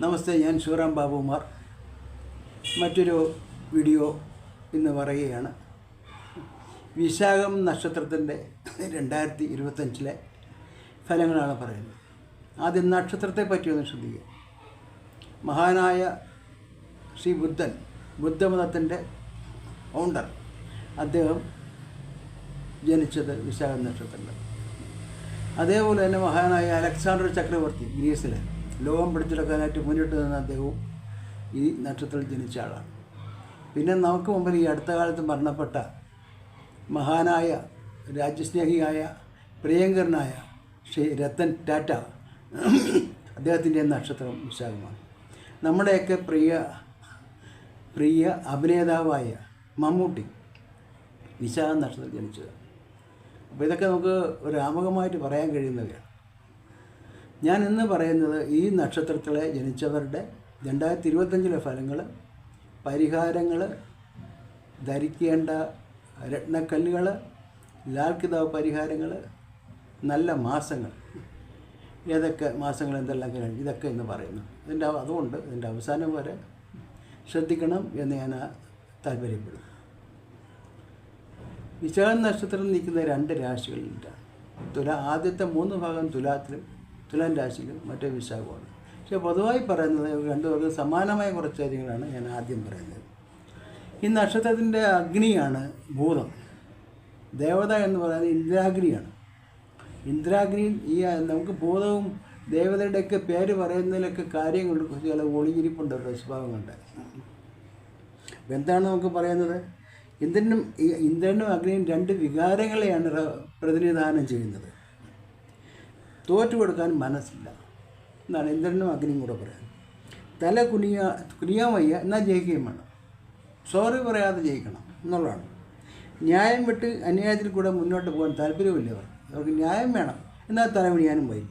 നമസ്തേ ഞാൻ ശിവറാം ബാബുമാർ. മറ്റൊരു വീഡിയോ ഇന്ന് പറയുകയാണ്. വിശാഖം നക്ഷത്രത്തിന്റെ രണ്ടായിരത്തി ഇരുപത്തഞ്ചിലെ ഫലങ്ങളാണ് പറയുന്നത്. ആദ്യം നക്ഷത്രത്തെ പറ്റിയൊന്ന് ശ്രദ്ധിക്കുക. മഹാനായ ശ്രീ ബുദ്ധൻ ബുദ്ധമതത്തിന്റെ ഫൗണ്ടർ അദ്ദേഹം ജനിച്ചത് വിശാഖം നക്ഷത്രത്തിൽ അതേപോലെ തന്നെ മഹാനായ അലക്സാണ്ടർ ചക്രവർത്തി ഗ്രീസിൽ ലോകം പിടിച്ചെടുക്കാനായിട്ട് മുന്നിട്ട് നിന്ന അദ്ദേഹവും ഈ നക്ഷത്രത്തിൽ ജനിച്ച ആളാണ്. പിന്നെ നമുക്ക് മുമ്പിൽ ഈ അടുത്ത കാലത്ത് മരണപ്പെട്ട മഹാനായ രാജ്യസ്നേഹിയായ പ്രിയങ്കരനായ ശ്രീ രത്തൻ ടാറ്റ അദ്ദേഹത്തിന്റെ നക്ഷത്രം വിശാഖമാണ് നമ്മുടെയൊക്കെ പ്രിയ പ്രിയ അഭിനേതാവായ മമ്മൂട്ടി വിശാഖ നക്ഷത്രത്തിൽ ജനിച്ചത് അപ്പോൾ ഇതൊക്കെ നമുക്ക് ഒരു ആമുഖമായിട്ട് പറയാൻ കഴിയുന്നവയാണ്. ഞാൻ ഇന്ന് പറയുന്നത് ഈ നക്ഷത്രത്തിലെ ജനിച്ചവരുടെ രണ്ടായിരത്തി ഇരുപത്തഞ്ചിലെ ഫലങ്ങൾ പരിഹാരങ്ങൾ ധരിക്കേണ്ട രത്നക്കല്ലുകൾ ലാൽ കിതാവ് പരിഹാരങ്ങൾ നല്ല മാസങ്ങൾ ഏതൊക്കെ മാസങ്ങൾ എന്തെല്ലാം കഴിഞ്ഞു ഇതൊക്കെ എന്ന് പറയുന്നു. ഇതിന്റെ അതുകൊണ്ട് ഇതിന്റെ അവസാനം വരെ ശ്രദ്ധിക്കണം എന്ന് ഞാൻ താല്പര്യപ്പെടുന്നു. വിശാഖ നക്ഷത്രം നിൽക്കുന്ന രണ്ട് രാശികളിലാണ് തുല ആദ്യത്തെ മൂന്ന് ഭാഗം തുലാത്തിലും തുലാൻ രാശിയിലും മറ്റേ വിശാഖമാണ്. പക്ഷേ പൊതുവായി പറയുന്നത് രണ്ടുപേർക്ക് സമാനമായ കുറച്ച് കാര്യങ്ങളാണ് ഞാൻ ആദ്യം പറയുന്നത്. ഈ നക്ഷത്രത്തിന്റെ അഗ്നിയാണ് ഭൂതം. ദേവത എന്ന് പറയുന്നത് ഇന്ദ്രാഗ്നിയാണ്. ഇന്ദ്രാഗ്നിയിൽ ഈ നമുക്ക് ഭൂതവും ദേവതയുടെയൊക്കെ പേര് പറയുന്നതിലൊക്കെ കാര്യങ്ങൾ ചില ഒളിഞ്ഞിരിപ്പുണ്ട് അവരുടെ സ്വഭാവം കൊണ്ട് അപ്പം എന്താണ് നമുക്ക് പറയുന്നത്? ഇന്ദ്രനും ഇന്ദ്രനും അഗ്നിയും രണ്ട് വികാരങ്ങളെയാണ് പ്രതിനിധാനം ചെയ്യുന്നത്. തോറ്റു കൊടുക്കാൻ മനസ്സില്ല. എന്നാണ് ഇന്ദ്രനും അഗ്നിയും കൂടെ പറയുന്നത്. തല കുനിയ കുനിയാൻ വയ്യ എന്നാൽ ജയിക്കുകയും വേണം. സോറി പറയാതെ ജയിക്കണം എന്നുള്ളതാണ്. ന്യായം വിട്ട് അന്യായത്തിൽ കൂടെ മുന്നോട്ട് പോകാൻ താല്പര്യമില്ല അവർ അവർക്ക് ന്യായം വേണം. എന്നാൽ തല കുനിയാനും വയ്യ.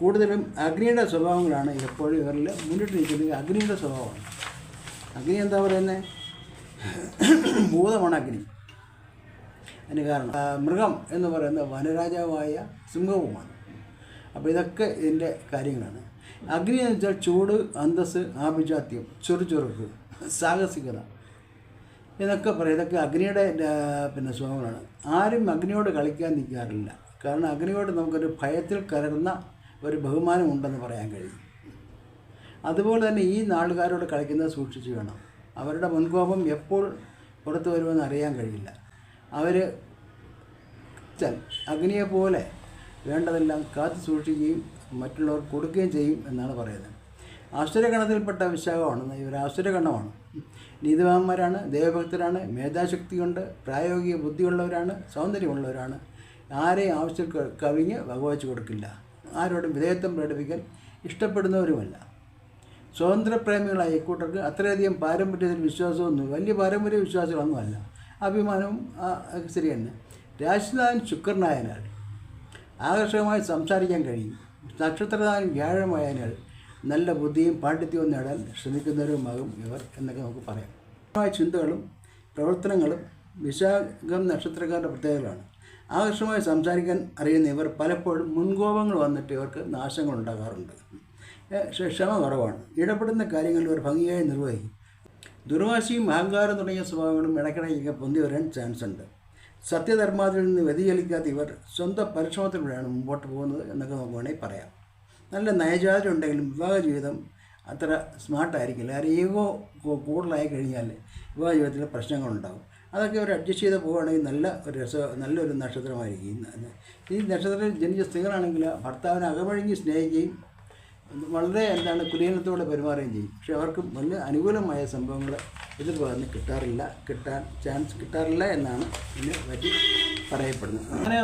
കൂടുതലും അഗ്നിയുടെ സ്വഭാവങ്ങളാണ് എപ്പോഴും ഇവരിൽ മുന്നിട്ട് നിൽക്കുന്നത് അഗ്നിയുടെ സ്വഭാവമാണ്. അഗ്നി എന്താ പറയുന്നത് ഭൂതമാണ് അഗ്നി. അതിന് കാരണം മൃഗം എന്ന് പറയുന്ന വനരാജാവായ സിംഹവുമാണ്. അപ്പോൾ ഇതൊക്കെ ഇതിന്റെ കാര്യങ്ങളാണ്. അഗ്നി എന്ന് വെച്ചാൽ ചൂട് അന്തസ് ആഭിജാത്യം ചുറുചുറുക്ക് സാഹസികത. എന്നൊക്കെ പറയും. ഇതൊക്കെ അഗ്നിയുടെ പിന്നെ സ്വഭാവങ്ങളാണ്. ആരും അഗ്നിയോട് കളിക്കാൻ നിൽക്കാറില്ല. കാരണം അഗ്നിയോട് നമുക്കൊരു ഭയത്തിൽ കലർന്ന ഒരു ബഹുമാനം ഉണ്ടെന്ന് പറയാൻ കഴിയും. അതുപോലെ തന്നെ ഈ നാളുകാരോട് കളിക്കുന്നത് സൂക്ഷിച്ചു വേണം. അവരുടെ മുൻകോപം എപ്പോൾ പുറത്തു വരുമെന്ന് അറിയാൻ കഴിയില്ല. അവർ അഗ്നിയെ പോലെ വേണ്ടതെല്ലാം കാത്തു സൂക്ഷിക്കുകയും മറ്റുള്ളവർ കൊടുക്കുകയും ചെയ്യും എന്നാണ് പറയുന്നത്. ആശ്ചര്യഗണത്തിൽപ്പെട്ട വിശാഖമാണ്. ഇവർ ആശ്ചര്യഗണമാണ് നീതിവാന്മാരാണ് ദേവഭക്തരാണ് മേധാശക്തിയുണ്ട് പ്രായോഗിക ബുദ്ധിയുള്ളവരാണ് സൗന്ദര്യമുള്ളവരാണ്. ആരെയും ആവശ്യം കവിഞ്ഞ് വകവച്ച് കൊടുക്കില്ല. ആരോടും വിധേയത്വം പ്രകടിപ്പിക്കാൻ ഇഷ്ടപ്പെടുന്നവരുമല്ല. സ്വാതന്ത്ര്യപ്രേമികളായ ഇക്കൂട്ടർക്ക് അത്രയധികം പാരമ്പര്യത്തിൽ വിശ്വാസമൊന്നും വലിയ പാരമ്പര്യ വിശ്വാസങ്ങളൊന്നുമല്ല അഭിമാനവും ശരി തന്നെ രാജ്നാഥൻ ശുക്രനായനാൽ ആകർഷകമായി സംസാരിക്കാൻ കഴിയും. നക്ഷത്രദാനം വ്യാഴമായതിനാൽ നല്ല ബുദ്ധിയും പാണ്ഡിത്യവും നേടാൻ ശ്രമിക്കുന്നവരുമാകും ഇവർ എന്നൊക്കെ നമുക്ക് പറയാം. ചിന്തകളും പ്രവർത്തനങ്ങളും വിശാഖം നക്ഷത്രക്കാരുടെ പ്രത്യേകതകളാണ്. ആകർഷകമായി സംസാരിക്കാൻ അറിയുന്ന ഇവർ പലപ്പോഴും മുൻകോപങ്ങൾ വന്നിട്ട് ഇവർക്ക് നാശങ്ങൾ ഉണ്ടാകാറുണ്ട്. ക്ഷമ കുറവാണ്. ഇടപെടുന്ന കാര്യങ്ങൾ ഇവർ ഭംഗിയായി നിർവഹിക്കും. ദുർവാശിയും അഹങ്കാരം തുടങ്ങിയ സ്വഭാവങ്ങളും ഇടയ്ക്കിടയ്ക്കൊക്കെ പൊന്തി വരാൻ ചാൻസ് ഉണ്ട് സത്യധർമാതിൽ നിന്ന് വ്യതിചലിക്കാത്ത ഇവർ സ്വന്തം പരിശ്രമത്തിലൂടെയാണ് മുമ്പോട്ട് പോകുന്നത് എന്നൊക്കെ നമുക്ക് വേണമെങ്കിൽ പറയാം. നല്ല നയജാതി ഉണ്ടെങ്കിലും വിവാഹ ജീവിതം അത്ര സ്മാർട്ടായിരിക്കില്ല. കാരണം ഈഗോ കൂടുതലായി കഴിഞ്ഞാൽ വിവാഹ ജീവിതത്തിൽ പ്രശ്നങ്ങളുണ്ടാകും. അതൊക്കെ ഒരു അഡ്ജസ്റ്റ് ചെയ്ത് പോവുകയാണെങ്കിൽ നല്ല ഒരു രസ നല്ലൊരു നക്ഷത്രമായിരിക്കും. ഈ നക്ഷത്രത്തിൽ ജനിച്ച സ്ത്രീകളാണെങ്കിൽ ഭർത്താവിനെ അകമഴിഞ്ഞ് സ്നേഹിക്കുകയും വളരെ എന്താണ് കുലീനത്തോടെ പെരുമാറുകയും ചെയ്യും. പക്ഷെ അവർക്ക് വലിയ അനുകൂലമായ സംഭവങ്ങൾ എതിർഭാഗത്ത് കിട്ടാറില്ല കിട്ടാൻ ചാൻസ് കിട്ടാറില്ല എന്നാണ് ഇതിനെ പറ്റി പറയപ്പെടുന്നത്. അങ്ങനെ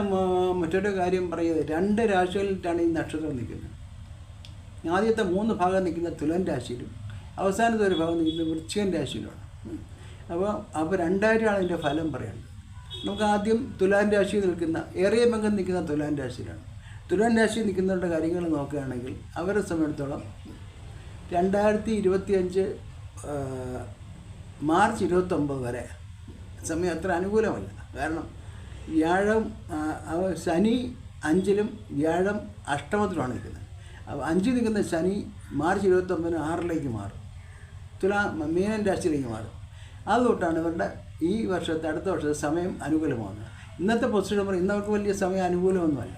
മറ്റൊരു കാര്യം പറയുന്നത് രണ്ട് രാശികളിലാണ് ഈ നക്ഷത്രം നിൽക്കുന്നത്. ആദ്യത്തെ മൂന്ന് ഭാഗം നിൽക്കുന്ന തുലൻ രാശിയിലും അവസാനത്തെ ഒരു ഭാഗം നിൽക്കുന്നത് വൃശ്ചികൻ രാശിയിലുമാണ്. അപ്പോൾ അപ്പോൾ രണ്ടായിട്ടാണ് ഇതിന്റെ ഫലം പറയുന്നത്. നമുക്ക് ആദ്യം തുലാൻ രാശിയിൽ നിൽക്കുന്ന ഏറിയ പങ്കം നിൽക്കുന്ന തുലാൻ രാശിയിലാണ്. തുലാൻ രാശിയിൽ നിൽക്കുന്നവരുടെ കാര്യങ്ങൾ നോക്കുകയാണെങ്കിൽ അവരെ സംബന്ധിച്ചിടത്തോളം രണ്ടായിരത്തി ഇരുപത്തി അഞ്ച് മാർച്ച് ഇരുപത്തൊമ്പത് വരെ സമയം അത്ര അനുകൂലമല്ല. കാരണം വ്യാഴം ശനി അഞ്ചിലും വ്യാഴം അഷ്ടമത്തിലുമാണ് നിൽക്കുന്നത്. അപ്പോൾ അഞ്ചിൽ നിൽക്കുന്ന ശനി മാർച്ച് ഇരുപത്തൊമ്പതിന് ആറിലേക്ക് മാറും. തുലാ മീനൻ രാശിയിലേക്ക് മാറും. അതുകൊണ്ടാണ് ഇവരുടെ ഈ വർഷത്തെ അടുത്ത വർഷത്തെ സമയം അനുകൂലമാകുന്നത് ഇന്നത്തെ പൊസിഷൻ പറയും ഇന്നവർക്ക് വലിയ സമയം അനുകൂലമൊന്നുമല്ല.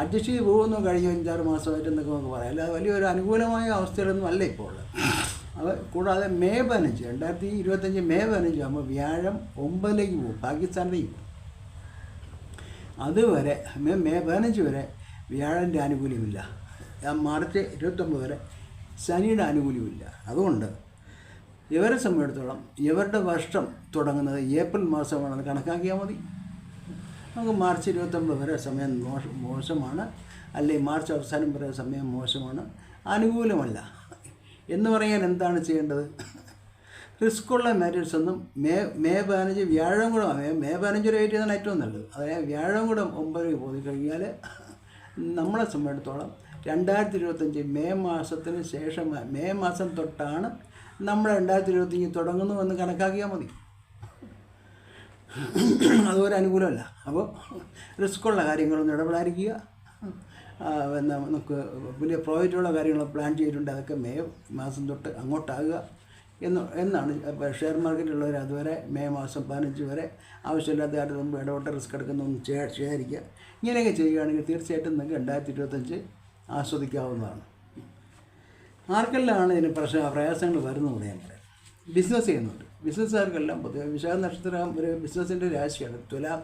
അഡ്ജസ്റ്റ് ചെയ്ത് പോകുന്നു കഴിഞ്ഞ അഞ്ചാറ് മാസമായിട്ട് എന്നൊക്കെ നമുക്ക് പറയാം. അല്ലാതെ വലിയൊരു അനുകൂലമായ അവസ്ഥയിലൊന്നും അല്ല ഇപ്പോൾ ഉള്ളത്. അത് കൂടാതെ മെയ് പതിനഞ്ച് രണ്ടായിരത്തി ഇരുപത്തഞ്ച് മെയ് പതിനഞ്ച് ആകുമ്പോൾ വ്യാഴം ഒമ്പതിലേക്ക് പോകും പാകിസ്ഥാനിലേക്ക് പോകും. അതുവരെ മെയ് മെയ് പതിനഞ്ച് വരെ വ്യാഴന്റെ ആനുകൂല്യമില്ല. മാർച്ച് ഇരുപത്തൊമ്പത് വരെ ശനിയുടെ ആനുകൂല്യമില്ല അതുകൊണ്ട് ഇവരെ സംബന്ധിച്ചിടത്തോളം ഇവരുടെ വർഷം തുടങ്ങുന്നത് ഏപ്രിൽ മാസമാണെന്ന് കണക്കാക്കിയാൽ മതി. നമുക്ക് മാർച്ച് ഇരുപത്തൊമ്പത് വരെ സമയം മോശം മോശമാണ്. അല്ലെങ്കിൽ മാർച്ച് അവസാനം വരെ സമയം മോശമാണ്. അനുകൂലമല്ല. എന്ന് പറയാൻ എന്താണ് ചെയ്യേണ്ടത്? റിസ്ക്കുള്ള മാറ്റേഴ്സ് ഒന്നും മേ മേ പതിനഞ്ച് വ്യാഴം കൂടെ മേ മേ പതിനഞ്ച് വരെ ചെയ്യുന്നതാണ് ഏറ്റവും നല്ലത്. അതായത് വ്യാഴം കൂടെ ഒമ്പത് പോയി കഴിഞ്ഞാൽ നമ്മളെ സംബന്ധിച്ചിടത്തോളം രണ്ടായിരത്തി ഇരുപത്തഞ്ച് മെയ് മാസത്തിന് ശേഷം മേ മാസം തൊട്ടാണ് നമ്മൾ രണ്ടായിരത്തി ഇരുപത്തഞ്ച് തുടങ്ങുന്നു എന്ന് കണക്കാക്കിയാൽ മതി. അതുപോലെ അനുകൂലമല്ല. അപ്പോൾ റിസ്ക്കുള്ള കാര്യങ്ങളൊന്നും ഇടപെടാതിരിക്കുക. എന്നാ നമുക്ക് വലിയ പ്രോജക്റ്റുള്ള കാര്യങ്ങൾ പ്ലാൻ ചെയ്തിട്ടുണ്ട്. അതൊക്കെ മെയ് മാസം തൊട്ട് അങ്ങോട്ടാകുക എന്ന് എന്നാണ്. ഷെയർ മാർക്കറ്റിലുള്ളവർ അതുവരെ മെയ് മാസം പതിനഞ്ച് വരെ ആവശ്യമില്ലാത്ത കാര്യത്തിൽ മുമ്പ് ഇടപെട്ട റിസ്ക് എടുക്കുന്നൊന്നും ചെയ്യാ ചെയ്യാതിരിക്കുക ഇങ്ങനെയൊക്കെ ചെയ്യുകയാണെങ്കിൽ തീർച്ചയായിട്ടും നിങ്ങൾക്ക് രണ്ടായിരത്തി ഇരുപത്തഞ്ച് ആസ്വദിക്കാവുന്നതാണ്. ആർക്കെല്ലാമാണ് ഇതിന് പ്രശ്ന പ്രയാസങ്ങൾ വരുന്നത് ഞാൻ പറയാം ബിസിനസ് ചെയ്യുന്നുണ്ട്. ബിസിനസ്സുകാർക്കെല്ലാം പൊതുവെ വിശാഖ നക്ഷത്രം ഒരു ബിസിനസ്സിന്റെ രാശിയാണ്. തുലാം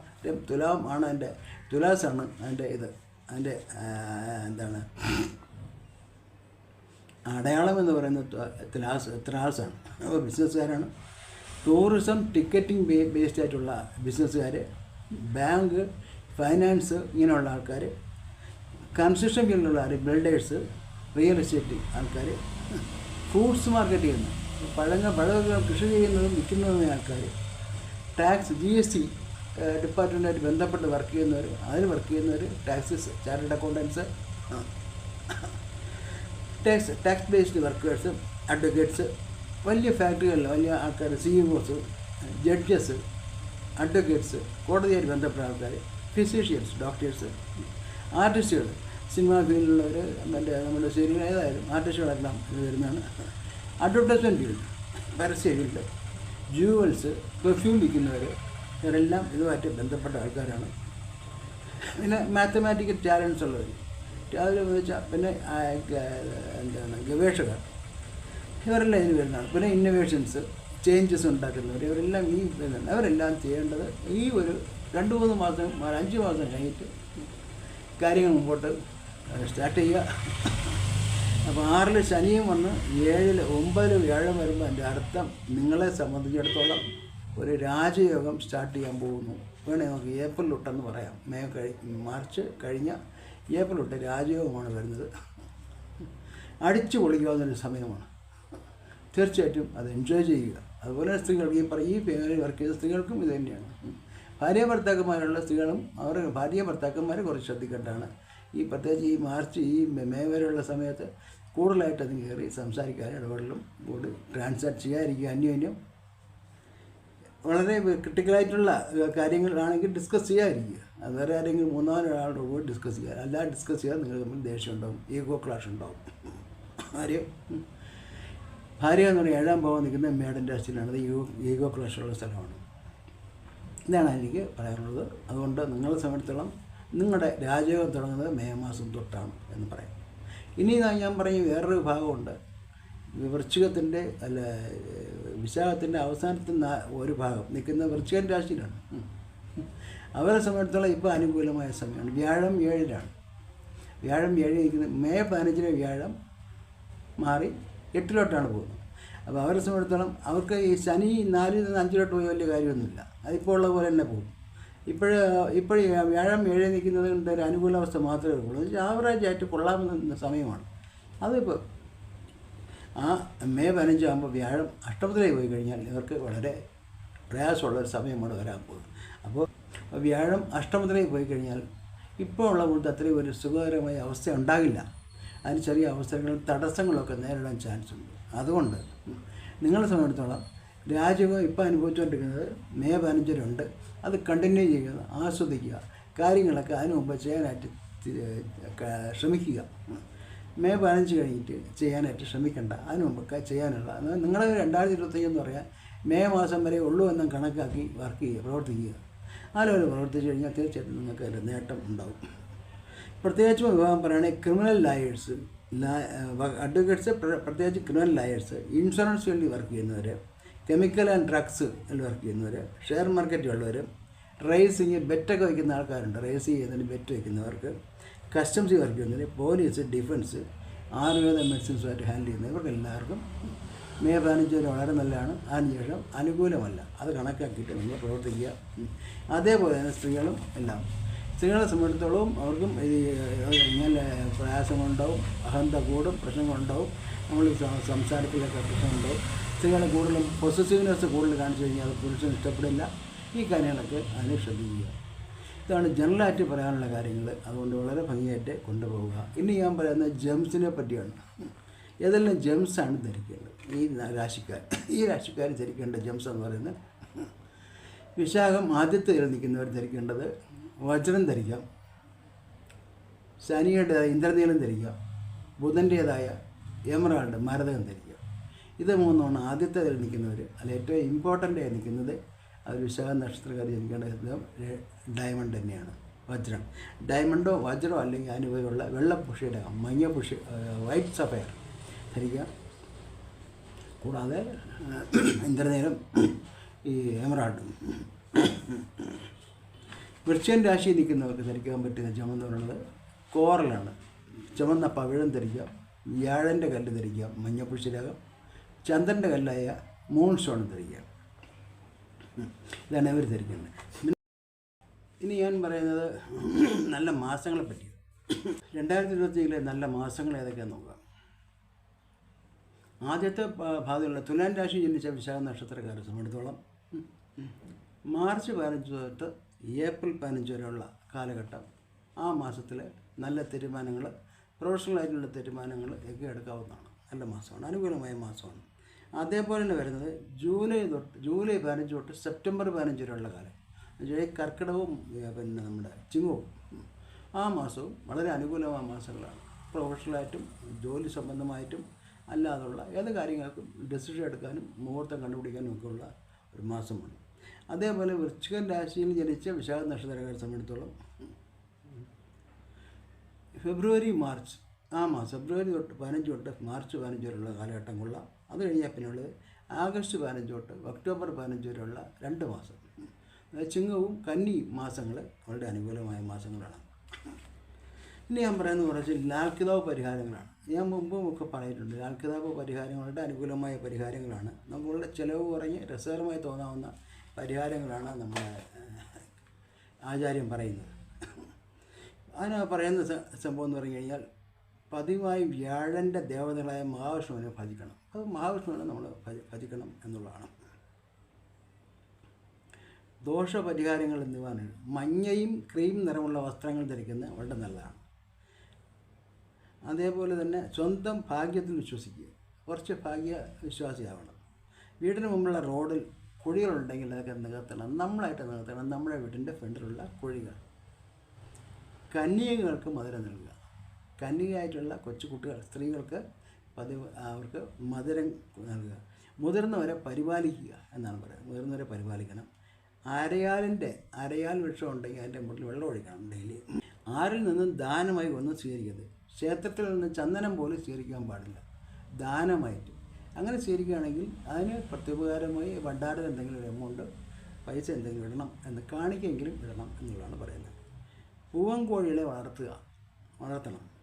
തുലാം ആണ് അതിന്റെ തുലാസാണ് അതിന്റെ ഇത് അതിന്റെ എന്താണ്? അടയാളം എന്ന് പറയുന്നത് ത്രാസ് ത്രാസാണ് അപ്പോൾ ബിസിനസ്സുകാരാണ്. ടൂറിസം ടിക്കറ്റിംഗ് ബേ ബേസ്ഡ് ആയിട്ടുള്ള ബിസിനസ്സുകാർ ബാങ്ക് ഫൈനാൻസ് ഇങ്ങനെയുള്ള ആൾക്കാർ കൺസ്ട്രക്ഷൻ ഫീൽഡിലുള്ള ആൾ ബിൽഡേഴ്സ് റിയൽ എസ്റ്റേറ്റ് ആൾക്കാർ ഫ്രൂട്ട്സ് മാർക്കറ്റ് ചെയ്യുന്ന. പഴങ്ങൾ പഴങ്ങൾ കൃഷി ചെയ്യുന്നതും വിൽക്കുന്നതുമായ ആൾക്കാർ ടാക്സ് ജി എസ് ടി ഡിപ്പാർട്ട്മെന്റായിട്ട് ബന്ധപ്പെട്ട് വർക്ക് ചെയ്യുന്നവർ അതിൽ വർക്ക് ചെയ്യുന്നവർ taxes chartered accountants tax tax based workers advocates വലിയ ഫാക്ടറികളിൽ വലിയ ആൾക്കാർ സി ഒസ് ജഡ്ജസ് അഡ്വക്കേറ്റ്സ് കോടതിയായിട്ട് ബന്ധപ്പെട്ട ആൾക്കാർ ഫിസിഷ്യൻസ് ഡോക്ടേഴ്സ് ആർട്ടിസ്റ്റുകൾ സിനിമാ ഫീൽഡിലുള്ളവർ മറ്റേ നമ്മുടെ ശരീരം ഏതായാലും ആർട്ടിസ്റ്റുകളെല്ലാം വരുന്നതാണ്. അഡ്വർടൈസ്മെന്റ് ഫീൽഡ് പരസ്യ പെർഫ്യൂം വിൽക്കുന്നവർ ഇവരെല്ലാം ഇതുമായിട്ട് ബന്ധപ്പെട്ട ആൾക്കാരാണ്. പിന്നെ മാത്തമാറ്റിക്കൽ ടാലൻസ് ഉള്ളവർ അതിൽ വെച്ചാൽ പിന്നെ എന്താണ് ഗവേഷകർ. ഇവരെല്ലാം ഇതിന് വരുന്നതാണ്. പിന്നെ ഇന്നോവേഷൻസ് ചേഞ്ചസ് ഉണ്ടാക്കുന്നവർ ഇവരെല്ലാം ഈ അവരെല്ലാം ചെയ്യേണ്ടത് ഈ ഒരു രണ്ട് മൂന്ന് മാസം അഞ്ച് മാസം കഴിഞ്ഞിട്ട് കാര്യങ്ങൾ മുമ്പോട്ട് സ്റ്റാർട്ട് ചെയ്യുക. അപ്പോൾ ആറിൽ ശനിയും വന്ന് ഏഴിൽ ഒമ്പതിൽ വ്യാഴം വരുമ്പോൾ എന്റെ അർത്ഥം നിങ്ങളെ സംബന്ധിച്ചിടത്തോളം ഒരു രാജയോഗം സ്റ്റാർട്ട് ചെയ്യാൻ പോകുന്നു. വേണേൽ നമുക്ക് ഏപ്രിൽ തൊട്ടെന്ന് പറയാം. മെയ് കഴി മാർച്ച് കഴിഞ്ഞ ഏപ്രിൽ തൊട്ട് രാജയോഗമാണ് വരുന്നത്. അടിച്ചു പൊളിക്കാവുന്നൊരു സമയമാണ്. തീർച്ചയായിട്ടും അത് എൻജോയ് ചെയ്യുക. അതുപോലെ സ്ത്രീകൾക്ക് ഈ ഈ മേഖലയിൽ വർക്ക് ചെയ്ത സ്ത്രീകൾക്കും ഇത് തന്നെയാണ്. ഭാര്യ ഭർത്താക്കന്മാരുള്ള സ്ത്രീകളും അവർ ഭാര്യ ഭർത്താക്കന്മാരെ കുറച്ച് ശ്രദ്ധിക്കേണ്ടതാണ്. ഈ പ്രത്യേകിച്ച് ഈ മാർച്ച് ഈ മേ വരെയുള്ള സമയത്ത് കൂടുതലായിട്ട് അതിന് കയറി സംസാരിക്കാനും ഇടപെടലും കൂടി ട്രാൻസാക്ട് ചെയ്യാതിരിക്കുക അന്യോന്യം വളരെ ക്രിട്ടിക്കലായിട്ടുള്ള കാര്യങ്ങളാണെങ്കിൽ ഡിസ്കസ് ചെയ്യാതിരിക്കുക. അത് വേറെ ആരെങ്കിലും മൂന്നാൽ ഒരാളുടെ ഡിസ്കസ് ചെയ്യുക അല്ലാ ഡിസ്കസ് ചെയ്യാൻ നിങ്ങൾ തമ്മിൽ ദേഷ്യം ഉണ്ടാവും ഈഗോ ക്ലാഷ് ഉണ്ടാവും ഭാര്യ ഭാര്യ എന്ന് പറഞ്ഞാൽ ഏഴാം ഭാവം നിൽക്കുന്ന മേഡന്റെ അച്ഛനാണ് അത് ഈഗോ ക്ലാഷുള്ള സ്ഥലമാണ്. ഇതാണ് എനിക്ക് പറയാനുള്ളത്. അതുകൊണ്ട് നിങ്ങളെ സംബന്ധിച്ചിടത്തോളം നിങ്ങളുടെ രാജയോഗം തുടങ്ങുന്നത് മെയ് മാസം തൊട്ടാണ് എന്ന് പറയാം. ഇനി ഞാൻ പറഞ്ഞ വേറൊരു ഭാഗമുണ്ട്. വൃശ്ചികത്തിന്റെ അല്ല വിശാഖത്തിന്റെ അവസാനത്തെ ഒരു ഭാഗം. നിൽക്കുന്ന വൃശ്ചികൻ രാശിയിലാണ്. അവരെ സമയത്തുള്ള ഇപ്പോൾ അനുകൂലമായ സമയമാണ്. വ്യാഴം ഏഴിലാണ് വ്യാഴം ഏഴ് നിൽക്കുന്ന മെയ് പതിനഞ്ചിന് വ്യാഴം മാറി എട്ടിലോട്ടാണ് പോകുന്നത്. അപ്പോൾ അവരെ സംബന്ധിച്ചിടത്തോളം അവർക്ക് ഈ ശനി നാലിൽ നിന്ന് അഞ്ചിലോട്ട് പോയി വലിയ കാര്യമൊന്നുമില്ല. അതിപ്പോൾ ഉള്ള പോലെ തന്നെ പോകും. ഇപ്പോഴ് ഇപ്പോൾ വ്യാഴം ഏഴ് നിൽക്കുന്നത് കൊണ്ട് ഒരു അനുകൂലാവസ്ഥ മാത്രമേ ഉള്ളൂ. ആവറേജ് ആയിട്ട് കൊള്ളാമെന്ന സമയമാണ്. അതിപ്പോൾ ആ മെയ് പതിനഞ്ചാകുമ്പോൾ വ്യാഴം അഷ്ടമത്തിലേക്ക് പോയി കഴിഞ്ഞാൽ ഇവർക്ക് വളരെ പ്രയാസമുള്ള ഒരു സമയമാണ് വരാൻ പോകുന്നത്. അപ്പോൾ വ്യാഴം അഷ്ടമത്തിലേക്ക് പോയി കഴിഞ്ഞാൽ ഇപ്പോൾ ഉള്ള കൊണ്ട് അത്രയും ഒരു സുഖകരമായ അവസ്ഥ ഉണ്ടാകില്ല. അതിന് ചെറിയ അവസരങ്ങളും തടസ്സങ്ങളൊക്കെ നേരിടാൻ ചാൻസ് ഉണ്ട്. അതുകൊണ്ട് നിങ്ങളെ സംബന്ധിച്ചിടത്തോളം രാജകം ഇപ്പോൾ അനുഭവിച്ചുകൊണ്ടിരിക്കുന്നത് മെയ് പതിനഞ്ചിലുണ്ട് അത് കണ്ടിന്യൂ ചെയ്യുക ആസ്വദിക്കുക കാര്യങ്ങളൊക്കെ അതിനു മുമ്പ് ചെയ്യാനായിട്ട് ശ്രമിക്കുക. മെയ് പതിനഞ്ച് കഴിഞ്ഞിട്ട് ചെയ്യാനായിട്ട് ശ്രമിക്കേണ്ട. അതിന് മുമ്പൊക്കെ ചെയ്യാനുള്ള നിങ്ങളെ രണ്ടായിരത്തി ഇരുപത്തഞ്ച് എന്ന് പറയാൻ മേ മാസം വരെ ഉള്ളൂ എന്നും കണക്കാക്കി വർക്ക് ചെയ്യുക പ്രവർത്തിക്കുക. അതുപോലെ പ്രവർത്തിച്ചു കഴിഞ്ഞാൽ തീർച്ചയായിട്ടും നിങ്ങൾക്ക് അതിന്റെ നേട്ടം ഉണ്ടാകും പ്രത്യേകിച്ചും വിഭാഗം പറയുകയാണെങ്കിൽ ക്രിമിനൽ ലായേഴ്സ് അഡ്വക്കേറ്റ്സ് പ്രത്യേകിച്ച് ക്രിമിനൽ ലായേഴ്സ് ഇൻഷുറൻസ് വേണ്ടി വർക്ക് ചെയ്യുന്നവർ കെമിക്കൽ ആൻഡ് ഡ്രഗ്സ് വർക്ക് ചെയ്യുന്നവർ ഷെയർ മാർക്കറ്റിലുള്ളവർ റേസിങ് ബെറ്റൊക്കെ വയ്ക്കുന്ന ആൾക്കാരുണ്ട്. റേസ് ചെയ്യുന്നതിന് ബെറ്റ് വയ്ക്കുന്നവർക്ക് കസ്റ്റംസ് വർക്ക് ചെയ്യുന്നവർ പോലീസ് ഡിഫൻസ് ആയുർവേദ മെഡിസിൻസുമായിട്ട് ഹാൻഡിൽ ചെയ്യുന്നത് ഇവർക്ക് എല്ലാവർക്കും മെയ് പതിനഞ്ച് വരെ വളരെ നല്ലതാണ്. അതിനുശേഷം അനുകൂലമല്ല. അത് കണക്കാക്കിയിട്ട് നമ്മൾ പ്രവർത്തിക്കുക. അതേപോലെ തന്നെ സ്ത്രീകളും എല്ലാം. സ്ത്രീകളെ സംബന്ധിച്ചിടത്തോളം അവർക്കും ഇത് ഇങ്ങനെ പ്രയാസങ്ങളുണ്ടാവും അഹന്ത കൂടും പ്രശ്നങ്ങളുണ്ടാവും. നമ്മൾ സംസാരത്തിലൊക്കെ പ്രശ്നമുണ്ടാവും സ്ത്രീകളെ കൂടുതലും പൊസസീവ്നെസ് കൂടുതൽ കാണിച്ചു കഴിഞ്ഞാൽ അത് പുരുഷന് ഇഷ്ടപ്പെടില്ല. ഈ കാര്യങ്ങളൊക്കെ അതിനെ ശ്രദ്ധിക്കുക. ഇതാണ് ജനറലായിട്ട് പറയാനുള്ള കാര്യങ്ങൾ അതുകൊണ്ട് വളരെ ഭംഗിയായിട്ട് കൊണ്ടുപോവുക. ഇനി ഞാൻ പറയുന്നത് ജെംസിനെ പറ്റിയാണ്. ഏതെല്ലാം ജെംസാണ് ധരിക്കേണ്ടത്? ഈ രാശിക്കാർ. ഈ രാശിക്കാർ ധരിക്കേണ്ട ജെംസ് എന്ന് പറയുന്നത് വിശാഖം ആദ്യത്തെ നിൽക്കുന്നവർ ധരിക്കേണ്ടത് വജ്രം ധരിക്കാം. ശനിയുടേതായ ഇന്ദ്രനീലം ധരിക്കാം. ബുധന്റേതായ എമറാൾഡ് മരതകം ധരിക്കാം. ഇത് മൂന്നുമാണ് ആദ്യത്തെ നിൽക്കുന്നവർ. അതിൽ ഏറ്റവും ഇമ്പോർട്ടന്റ് ആയി നിൽക്കുന്നത് അത് വിശാഖ നക്ഷത്രക്കാർ ജനിക്കേണ്ട ഡയമണ്ട് തന്നെയാണ്. വജ്രം. ഡയമണ്ടോ വജ്രമോ അല്ലെങ്കിൽ അതിനുപയോഗിയുള്ള വെള്ളപ്പുഷിയുടെ മഞ്ഞ പുഷി വൈറ്റ് സഫയർ ധരിക്കുക. കൂടാതെ ഇന്ദ്രനേരം ഈ എമറാൾഡും വൃക്ഷൻ രാശി നിൽക്കുന്നവർക്ക് ധരിക്കാൻ പറ്റുന്ന ചുമന്ന പറയുന്നത് കോറലാണ്. ചുമന്ന പവിഴം ധരിക്കാം വ്യാഴന്റെ കല്ല് ധരിക്കാം മഞ്ഞപ്പുഷിരകം ചന്ദ്രന്റെ കല്ലായ മൂൺ ധരിക്കുക ധരിക്കാം ഇതാണ് അവർ ധരിക്കുന്നത്. ഇനി ഞാൻ പറയുന്നത് നല്ല മാസങ്ങളെ പറ്റി. രണ്ടായിരത്തി ഇരുപത്തിയേഴിലെ നല്ല മാസങ്ങൾ ഏതൊക്കെയാണെന്ന് നോക്കാം. ആദ്യത്തെ ഭാഗത്തുള്ള തുലാൻ രാശി ജനിച്ച വിശാഖ നക്ഷത്രക്കാരെ ഉം, മാർച്ച് പതിനഞ്ച് തൊട്ട് ഏപ്രിൽ പതിനഞ്ച് വരെയുള്ള കാലഘട്ടം ആ മാസത്തിലെ നല്ല തീരുമാനങ്ങൾ പ്രൊഫഷണലായിട്ടുള്ള തീരുമാനങ്ങൾ ഒക്കെ എടുക്കാവുന്നതാണ്. നല്ല മാസമാണ് അനുകൂലമായ മാസമാണ്. അതേപോലെ തന്നെ വരുന്നത് ജൂലൈ തൊട്ട് ജൂലൈ പതിനഞ്ച് തൊട്ട് സെപ്റ്റംബർ പതിനഞ്ച് വരെയുള്ള കാലം. എന്നുവെച്ചാൽ കർക്കിടകവും പിന്നെ നമ്മുടെ ചിങ്ങവും ആ മാസവും വളരെ അനുകൂലമായ മാസങ്ങളാണ്. പ്രൊഫഷണലായിട്ടും ജോലി സംബന്ധമായിട്ടും അല്ലാതുള്ള ഏത് കാര്യങ്ങൾക്കും ഡെസിഷൻ എടുക്കാനും മുഹൂർത്തം കണ്ടുപിടിക്കാനും ഒക്കെ ഉള്ള ഒരു മാസമാണ്. അതേപോലെ വൃശ്ചികൻ രാശിയിൽ ജനിച്ച വിശാഖ നക്ഷത്രക്കാരെ സംബന്ധിച്ചിടത്തോളം ഫെബ്രുവരി മാർച്ച് മാസം ഫെബ്രുവരി തൊട്ട് പതിനഞ്ച് തൊട്ട് മാർച്ച് പതിനഞ്ച് വരെയുള്ള കാലഘട്ടം കൊള്ളാം. അത് കഴിഞ്ഞാൽ പിന്നെയുള്ളത് ആഗസ്റ്റ് പതിനഞ്ച് തൊട്ട് ഒക്ടോബർ പതിനഞ്ച് വരെയുള്ള രണ്ട് മാസം. ചിങ്ങവും കന്നി മാസങ്ങൾ വളരെ അനുകൂലമായ മാസങ്ങളാണ്. ഇനി ഞാൻ പറയുന്നത് കുറച്ച് ലാൽക്കിതാവ് പരിഹാരങ്ങളാണ്. ഞാൻ മുമ്പും ഒക്കെ പറഞ്ഞിട്ടുണ്ട് ലാൽക്കിതാവ് പരിഹാരങ്ങളുടെ അനുകൂലമായ പരിഹാരങ്ങളാണ്. നമ്മളുടെ ചിലവ് കുറഞ്ഞ് രസകരമായി തോന്നാവുന്ന പരിഹാരങ്ങളാണ് നമ്മുടെ ആചാര്യം പറയുന്നത്. അതിന് പറയുന്ന സംഭവം എന്ന് പറഞ്ഞു കഴിഞ്ഞാൽ പതിവായി വ്യാഴന്റെ ദേവതകളായ മഹാവിഷ്ണുവിനെ ഭജിക്കണം. അത് മഹാവിഷ്ണുവിനെ നമ്മൾ ഭജ- ഭജിക്കണം എന്നുള്ളതാണ്. ദോഷപരിഹാരങ്ങൾ എന്നിവയാണ് മഞ്ഞയും ക്രീം നിറമുള്ള വസ്ത്രങ്ങൾ ധരിക്കുന്നത് വളരെ നല്ലതാണ്. അതേപോലെ തന്നെ സ്വന്തം ഭാഗ്യത്തിൽ വിശ്വസിക്കുക. കുറച്ച് ഭാഗ്യ വിശ്വാസിയാവണം. വീടിന് മുമ്പുള്ള റോഡിൽ കുഴികളുണ്ടെങ്കിൽ അതൊക്കെ നികത്തണം. നമ്മളായിട്ട് നികത്തണം. നമ്മുടെ വീടിന്റെ ഫ്രണ്ടിലുള്ള കുഴികൾ. കന്യകകൾക്ക് മധുരം നൽകുക. കന്യകയായിട്ടുള്ള കൊച്ചുകുട്ടികൾ സ്ത്രീകൾക്ക് പതിവ് അവർക്ക് മധുരം നൽകുക. മുതിർന്നവരെ പരിപാലിക്കുക എന്നാണ് പറയുന്നത്. മുതിർന്നവരെ പരിപാലിക്കണം. അരയാലിന്റെ അരയാൽ വൃക്ഷം ഉണ്ടെങ്കിൽ അതിന്റെ മുകളിൽ വെള്ളം ഒഴിക്കണം ഡെയിലി. ആരിൽ നിന്നും ദാനമായി ഒന്നും സ്വീകരിക്കരുത്. ക്ഷേത്രത്തിൽ നിന്ന് ചന്ദനം പോലും സ്വീകരിക്കാൻ പാടില്ല. ദാനമായിട്ട്. അങ്ങനെ സ്വീകരിക്കുകയാണെങ്കിൽ അതിന് പ്രത്യുപകാരമായി ഭണ്ഡാരം എന്തെങ്കിലും ഒരു എമൗണ്ട് പൈസ എന്തെങ്കിലും ഇടണം എന്ന് കാണിക്കെങ്കിലും ഇടണം എന്നുള്ളതാണ് പറയുന്നത്. പൂവൻ കോഴികളെ വളർത്തുക വളർത്തണം.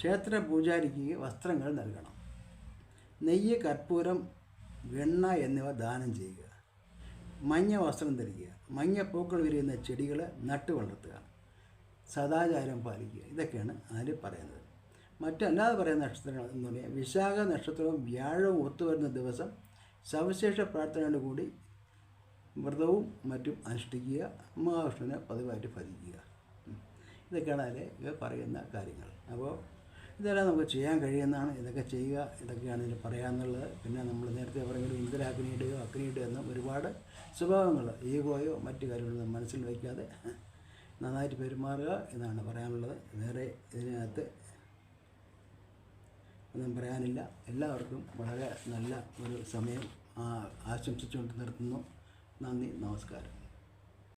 ക്ഷേത്ര പൂജാരിക്ക് വസ്ത്രങ്ങൾ നൽകണം. നെയ്യ് കർപ്പൂരം വെണ്ണ എന്നിവ ദാനം ചെയ്യുക. മഞ്ഞ വസ്ത്രം ധരിക്കുക. മഞ്ഞ പൂക്കൾ വിരിയുന്ന ചെടികൾ നട്ടു വളർത്തുക. സദാചാരം പാലിക്കുക. ഇതൊക്കെയാണ് അതിൽ പറയുന്നത്. മറ്റല്ലാതെ പറയുന്ന നക്ഷത്രങ്ങൾ എന്ന് പറഞ്ഞാൽ വിശാഖ നക്ഷത്രവും വ്യാഴവും ഒത്തുവരുന്ന ദിവസം സവിശേഷ പ്രാർത്ഥനയോട് കൂടി വ്രതവും മറ്റും അനുഷ്ഠിക്കുക. മഹാവിഷ്ണുവിനെ പതിവായിട്ട് ഭജിക്കുക. ഇതൊക്കെയാണ് അതിൽ പറയുന്ന കാര്യങ്ങൾ. അപ്പോൾ ഇതെല്ലാം നമുക്ക് ചെയ്യാൻ കഴിയുന്നതാണ്. ഇതൊക്കെ ചെയ്യുക ഇതൊക്കെയാണ് ഇതിൽ പറയാമെന്നുള്ളത് പിന്നെ നമ്മൾ നേരത്തെ പറഞ്ഞത് ഇന്ദ്രാഗ്നിയുടെയോ അഗ്നിയുടെയോ എന്നും ഒരുപാട് സ്വഭാവങ്ങൾ ഈഗോയോ മറ്റു കാര്യങ്ങളൊന്നും മനസ്സിൽ വയ്ക്കാതെ നന്നായിട്ട് പെരുമാറുക എന്നാണ് പറയാനുള്ളത്. വേറെ ഇതിനകത്ത് ഒന്നും പറയാനില്ല. എല്ലാവർക്കും വളരെ നല്ല ഒരു സമയം ആശംസിച്ചുകൊണ്ട് നിർത്തുന്നു. നന്ദി നമസ്കാരം.